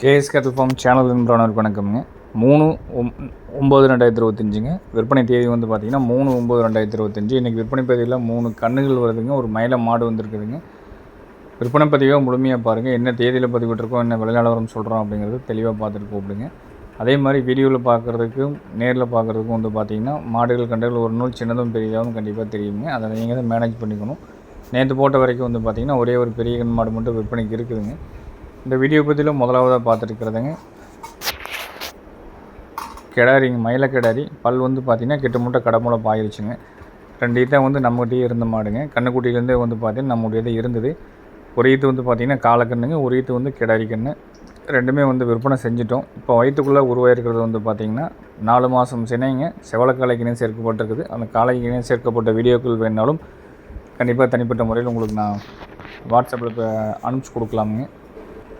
KS கேட்டல் form channel என்பவனருக்கு வணக்கம்ங்க. மூணு ஒம் ஒம்பது ரெண்டாயிரத்தி இருபத்தஞ்சுங்க விற்பனை தேதி வந்து பார்த்திங்கன்னா மூணு ஒம்பது ரெண்டாயிரத்தி இருபத்தஞ்சி இன்றைக்கி விற்பனை பதிவில் மூணு கண்ணுகள் வருதுங்க. ஒரு மயில மாடு வந்திருக்குதுங்க. விற்பனை பதிவாக முழுமையாக பாருங்கள் என்ன தேதியில் பதிவிட்டிருக்கோம் என்ன விலை சொல்கிறோம் அப்படிங்கிறது தெளிவாக பார்த்துட்டு கூப்பிடுங்க. அதே மாதிரி வீடியோவில் பார்க்குறதுக்கும் நேரில் பார்க்குறதுக்கும் வந்து பார்த்திங்கன்னா மாடுகள் கண்டுகள் ஒரு நூல் சின்னதும் பெரியதாகவும் கண்டிப்பாக தெரியுங்க. அதை நீங்கள் தான் மேனேஜ் பண்ணிக்கணும். நேற்று போட்ட வரைக்கும் வந்து பார்த்திங்கன்னா ஒரே ஒரு பெரிய கண் மாடு மட்டும் விற்பனைக்கு இருக்குதுங்க. இந்த வீடியோ பற்றியில் முதலாவதாக பார்த்துருக்கிறதுங்க. கிடாரிங்க மயில கிடாரி பல் வந்து பார்த்திங்கன்னா கிட்ட முட்டை கடமுளை பாயிருச்சுங்க. ரெண்டு ஈத்தான் வந்து நம்மகிட்டயே இருந்த மாடுங்க. கண்ணுக்குட்டியிலேருந்தே வந்து பார்த்திங்கன்னா நம்முடையதே இருந்தது. ஒரு ஈத்து வந்து பார்த்திங்கன்னா காலக்கண்ணுங்க ஒரு ஈத்து வந்து கிடாரி கண்ணு. ரெண்டுமே வந்து விற்பனை செஞ்சிட்டோம். இப்போ வயிற்றுக்குள்ளே உருவாயிருக்கிறது வந்து பார்த்திங்கன்னா நாலு மாதம் சினைங்க. செவலக்காலைக்கினே சேர்க்கப்பட்டிருக்குது. அந்த காலைக்கினே சேர்க்கப்பட்ட வீடியோக்கள் வேணாலும் கண்டிப்பாக தனிப்பட்ட முறையில் உங்களுக்கு நான் வாட்ஸ்அப்பில் இப்போ அனுப்பிச்சி கொடுக்கலாமுங்க.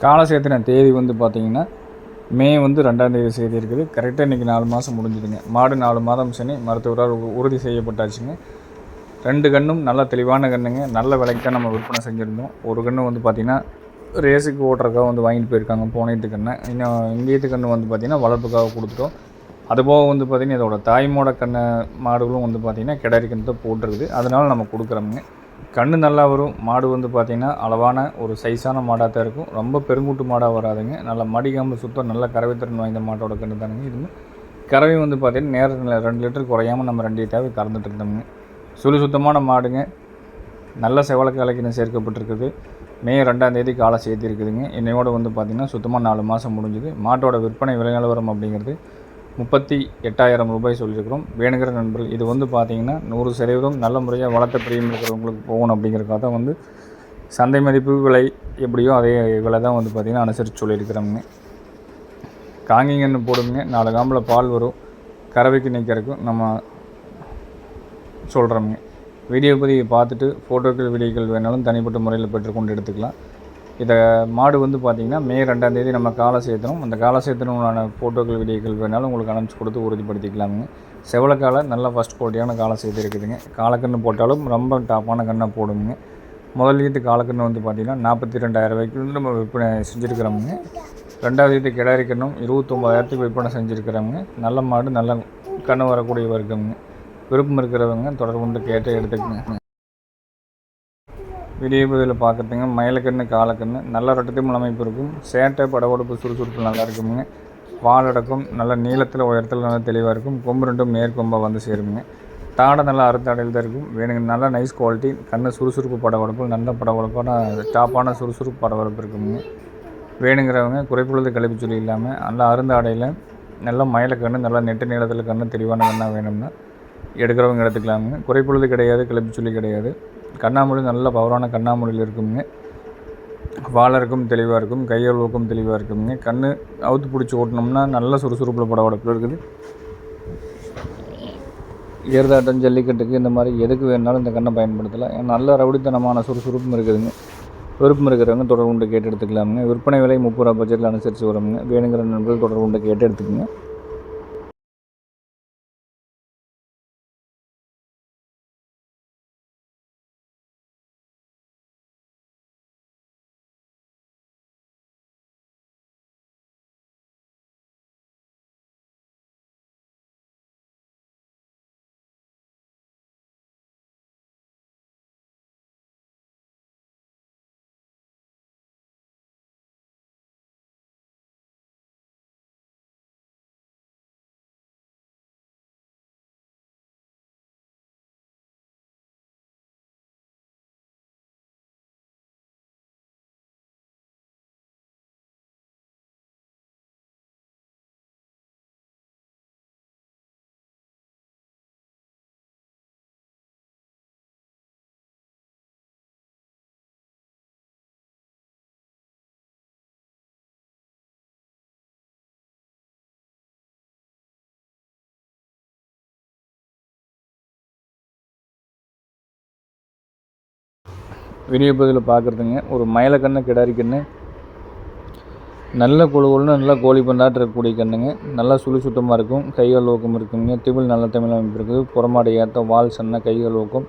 காலசேத்தின தேதி வந்து பார்த்திங்கன்னா மே வந்து ரெண்டாம் தேதி செய்தி இருக்குது. கரெக்டாக இன்றைக்கி நாலு மாதம் முடிஞ்சுதுங்க. மாடு நாலு மாதம் சனி மருத்துவரால் உ- உறுதி செய்யப்பட்டாச்சுங்க. ரெண்டு கண்ணும் நல்ல தெளிவான கண்ணுங்க. நல்ல விலைக்கு தான் நம்ம விற்பனை செஞ்சுருந்தோம். ஒரு கன்று வந்து பார்த்திங்கன்னா ரேஸுக்கு ஓட்டுறதுக்காக வந்து வாங்கிட்டு போயிருக்காங்க போனேத்து கண்ணை. இன்னும் இங்கேயத்து கன்று வந்து பார்த்திங்கன்னா வளர்ப்புக்காக கொடுத்துட்டோம். அதுபோக வந்து பார்த்திங்கன்னா இதோட தாய்மோட கண்ணை மாடுகளும் வந்து பார்த்திங்கன்னா கிடாரி போட்டிருக்குது. அதனால் நம்ம கொடுக்குறோமுங்க. கண்ணு நல்லா வரும். மாடு வந்து பார்த்திங்கன்னா அளவான ஒரு சைஸான மாடாக தான் இருக்கும். ரொம்ப பெருங்கூட்டு மாடாக வராதுங்க. நல்லா மடிக்காமல் சுத்தம் நல்ல கறவைத்திறன் வாய்ந்த மாட்டோட கண்ணு தானுங்க. இது கறவை வந்து பார்த்திங்கன்னா நேரத்தில் ரெண்டு லிட்டர் குறையாமல் நம்ம ரெண்டு தேவை கறந்துட்டு இருந்தோமுங்க. சுழி சுத்தமான மாடுங்க. நல்ல செவலக்கு கலைக்கின சேர்க்கப்பட்டிருக்குது. மே ரெண்டாந்தேதி காலை சேர்த்திருக்குதுங்க. என்னையோட வந்து பார்த்திங்கன்னா சுத்தமாக நாலு மாதம் முடிஞ்சுது. மாட்டோட விற்பனை விலை நிலவரம் அப்படிங்கிறது முப்பத்தி எட்டாயிரம் ரூபாய் சொல்லியிருக்கிறோம். வேணுங்கிற நண்பர்கள் இது வந்து பார்த்திங்கன்னா நூறு சதவீதம் நல்ல முறையாக வளர்த்த பிரியம் இருக்கிறவங்களுக்கு போகணும் அப்படிங்கிறக்காக தான் வந்து சந்தை மதிப்பு விலை எப்படியோ அதே விலை தான் வந்து பார்த்திங்கன்னா அனுசரித்து சொல்லியிருக்கிறோங்க காங்கிங்கன்னு போடுங்க நாலு காம்பில் பால் வரும் கறவைக்கு நிற்கிறதுக்கும் நம்ம சொல்கிறோமுங்க. வீடியோ பதிவை பார்த்துட்டு ஃபோட்டோக்கள் வீடியோக்கள் வேணாலும் தனிப்பட்ட முறையில் பெற்றுக்கொண்டு எடுத்துக்கலாம். இதை மாடு வந்து பார்த்திங்கன்னா மே ரெண்டாந்தேதி நம்ம காலை சேர்த்தணும். அந்த காலை சேர்த்தணும்னான ஃபோட்டோக்கள் வீடியோக்கள் வேணாலும் உங்களுக்கு அனுப்பிச்சு கொடுத்து உறுதிப்படுத்திக்கலாமுங்க. செவலக்காலை நல்லா ஃபஸ்ட் குவாலிட்டியான காலை சேர்த்து இருக்குதுங்க. காலக்கன்று போட்டாலும் ரொம்ப டாப்பான கண்ணை போடுங்க. முதல் ஈத்து காலக்கன்று வந்து பார்த்திங்கன்னா நாற்பத்தி ரெண்டாயிரம் ரூபாய்க்கு வந்து நம்ம விற்பனை செஞ்சுருக்கிறோமுங்க. ரெண்டாவது இது கிடாரி கண்ணும் இருபத்தொம்பதாயிரத்துக்கு விற்பனை செஞ்சுருக்கிறோமுங்க. நல்ல மாடு நல்ல கண்ணு வரக்கூடிய வர்க்கமுங்க. விருப்பம் இருக்கிறவங்க தொடர்பு கொண்டு கேட்டு எடுத்துக்கோங்க. பெரிய பகுதியில் பார்க்குறதுங்க மயிலக்கண்ணு காலக்கண்ணு நல்ல ரெட்டத்தையும் அமைப்பு இருக்கும். சேட்டை படவடுப்பு சுறுசுறுப்பு நல்லா இருக்குங்க வாலடக்கம் நல்ல நீளத்தில் உயரத்தில் நல்லா தெளிவாக இருக்கும். கொம்பு ரெண்டும் மேற்கொம்பாக வந்து சேருங்க தாடை நல்லா அறுத்தாடையில் தான் இருக்கும். வேணுங்க நல்ல நைஸ் குவாலிட்டி கண்ணு சுறுசுறுப்பு படபடப்பு நல்ல படபடப்பான டாப்பான சுறுசுறுப்பு படபடப்பு இருக்குங்க வேணுங்கிறவங்க குறைப்புள்ளது கழிப்பு சொல்லி இல்லாமல் நல்லா அருந்தாடையில் ஆடையில் மயில கண்ணு நல்லா நெட்டு நீளத்தில் கண்ணு தெளிவான கண்ணாக வேணும்னா எடுக்கிறவங்க எடுத்துக்கலாமுங்க. குறைப்புள்ளது கிடையாது கிளப்பி சொல்லி கிடையாது. கண்ணாமூடி நல்ல பவரான கண்ணாமூடியில் இருக்குங்க வாழருக்கும் தெளிவாக இருக்கும் கையளவுக்கும் தெளிவாக இருக்குங்க கண்ணு அவுத்து பிடிச்சி ஓட்டினோம்னா நல்ல சுறுசுறுப்பில் படபடப்பில் இருக்குது. ஏர்தாட்டம் ஜல்லிக்கட்டுக்கு இந்த மாதிரி எதுக்கு வேணாலும் இந்த கண்ணை பயன்படுத்தலாம். ஏன்னா நல்ல ரவுடித்தனமான சுறுசுறுப்பும் இருக்குதுங்க. விருப்பம் இருக்கிறவங்க தொடர்பு கொண்டு கேட்டு எடுத்துக்கலாமுங்க. விற்பனை விலை முப்பது ரூபா பட்ஜெட்டில் அனுசரித்து வருங்க வேணுங்கிற நண்பர்கள் தொடர்பு கொண்டு கேட்டு எடுத்துக்கோங்க. விநியோகத்தில் பார்க்குறதுங்க ஒரு மயில கிடாரி கண்ணு. நல்ல குழு நல்லா கோழி பந்தாட்டு இருக்கக்கூடிய கண்ணுங்க. நல்லா சுழி சுத்தமாக இருக்கும். கைகள் ஊக்கம் இருக்குங்க. திமிழ் நல்ல தமிழ் அமைப்பு இருக்குது. புறமாடு ஏற்றம் வால் சன்ன கைகள் ஊக்கம்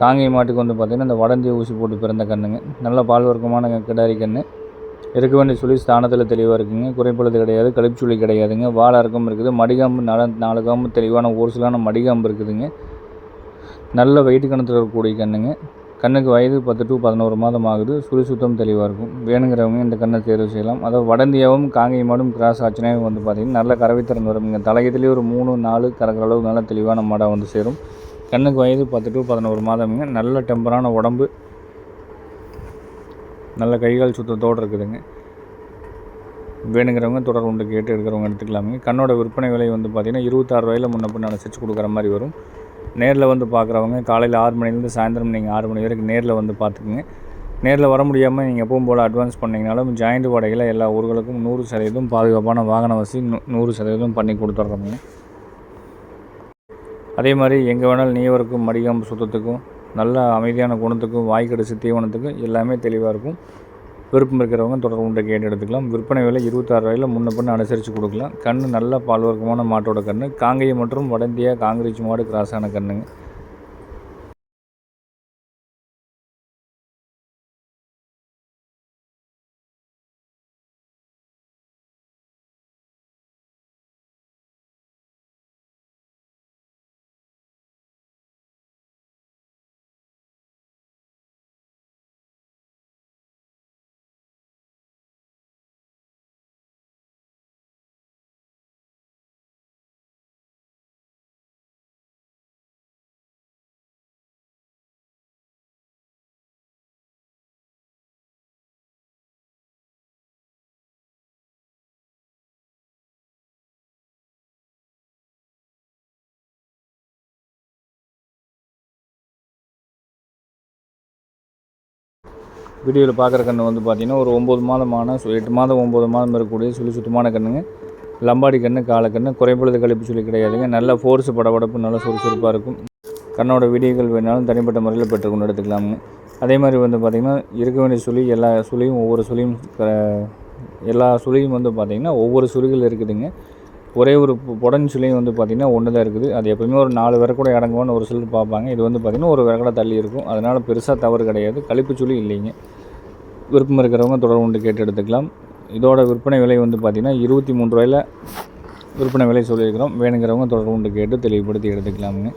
காங்கை மாட்டுக்கு வந்து பார்த்திங்கன்னா இந்த வடந்தி ஊசி போட்டு பிறந்த கண்ணுங்க. நல்ல பால் வர்க்கமான கிடாரி கண்ணு. இருக்க வேண்டிய சுழி ஸ்தானத்தில் தெளிவாக இருக்குங்க. குறைப்பழுது கிடையாது. கழிப்புச்சுழி கிடையாதுங்க. வாழறக்கம் இருக்குது. மடிகாம்பு நல நாலு காம்பு தெளிவான ஒரு சிலான மடிகாம்பு இருக்குதுங்க. நல்ல வெயிட் கணத்தில் இருக்கக்கூடிய கண்ணுங்க. கண்ணுக்கு வயது பத்து டு பதினோரு மாதம் ஆகுது. சுழி சுத்தம் தெளிவாக இருக்கும். வேணுங்கிறவங்க இந்த கண்ணை தேர்வு செய்யலாம். அதாவது வடந்தியாவும் காங்கை மாடும் கிராஸ் ஆச்சுனாவும் வந்து பார்த்திங்கன்னா நல்ல கறவைத்திறன் வரும். இங்கே தலையத்துலேயே ஒரு மூணு நாலு கறக்கிற அளவுக்கு நல்ல தெளிவான மாடாக வந்து சேரும். கண்ணுக்கு வயது பத்து டு பதினோரு மாதமுங்க நல்ல டெம்பரான உடம்பு. நல்ல கைகால் சுத்தத்தோடு இருக்குதுங்க. வேணுங்கிறவங்க தொடர் உண்டு கேட்டு எடுக்கிறவங்க எடுத்துக்கலாமுங்க. கண்ணோட விற்பனை விலை வந்து பார்த்திங்கன்னா இருபத்தாறு ரூபாயில் முன்ன பின்ன அனுசரித்து கொடுக்குற மாதிரி வரும். நேரில் வந்து பார்க்குறவங்க காலையில் ஆறு மணிலேருந்து சாயந்தரம் நீங்கள் ஆறு மணி வரைக்கும் நேரில் வந்து பார்த்துக்குங்க நேரில் வர முடியாமல் நீங்கள் எப்பவும் போல் அட்வான்ஸ் பண்ணிங்கனாலும் ஜாயிண்ட் வாடகையில் எல்லா ஊர்களுக்கும் நூறு சதவீதம் பாதுகாப்பான வாகன வசதி நூறு சதவீதம் பண்ணி கொடுத்துட்றோங்க அதே மாதிரி எங்கே வேணாலும் நீவருக்கும் மடிகாம்பு சுத்தத்துக்கும் நல்ல அமைதியான குணத்துக்கும் வாய்க்கடிச்சு தீவனத்துக்கும் எல்லாமே தெளிவாக இருக்கும். விருப்பம் இருக்கிறவங்க தொடர்பு உண்டை கேட்டு எடுத்துக்கலாம். விற்பனை விலை இருபத்தாறு ரூபாயில் முன்ன பண்ண அனுசரித்து கொடுக்கலாம். கண் நல்ல பால்வர்க்கமான மாட்டோட கண் காங்கேயம் மற்றும் வடந்தியா காங்கிரீச் மாடு கிராஸான கண்ணுங்க. வீடியோவில் பார்க்குற கன்று வந்து பார்த்திங்கன்னா ஒரு ஒம்பது மாதமான எட்டு மாதம் ஒம்பது மாதம் இருக்கக்கூடிய சுழி சுத்தமான கண்ணுங்க. லம்பாடி கன்று காலக்கண்ணு குறைபொழுது கழிப்பு சொல்லி கிடையாதுங்க. நல்ல ஃபோர்ஸ் படபடப்பு நல்ல சுறுசுறுப்பாக இருக்கும். கண்ணோட வீடியோக்கள் வேணாலும் தனிப்பட்ட முறையில் பெற்றுக்கொண்டு எடுத்துக்கலாமுங்க. அதே மாதிரி வந்து பார்த்திங்கன்னா இருக்க வேண்டிய சுழி எல்லா சுழியும் ஒவ்வொரு சுழியும் க- எல்லா சுழியும் வந்து பார்த்திங்கன்னா ஒவ்வொரு சுழிகள் இருக்குதுங்க. ஒரே ஒரு பொ- புடன் வந்து பார்த்திங்கன்னா ஒன்று தான் இருக்குது. அது எப்போயுமே ஒரு நாலு விர கூட இறங்குவோன்னு ஒரு சிலர் பார்ப்பாங்க. இது வந்து பார்த்திங்கன்னா ஒரு விரக்கடை தள்ளி இருக்கும். அதனால் பெருசாக தவறு கிடையாது. கழிப்பு சுழி இல்லைங்க. விருப்பம் இருக்கிறவங்க தொடர்பு கொண்டு கேட்டு எடுத்துக்கலாம். இதோட விற்பனை விலை வந்து பார்த்திங்கன்னா இருபத்தி மூணு ரூபாயில் விற்பனை விலை சொல்லியிருக்கிறோம். வேணுங்கிறவங்க தொடர்பு கொண்டு கேட்டு தெளிவுபடுத்தி எடுத்துக்கலாமுங்க.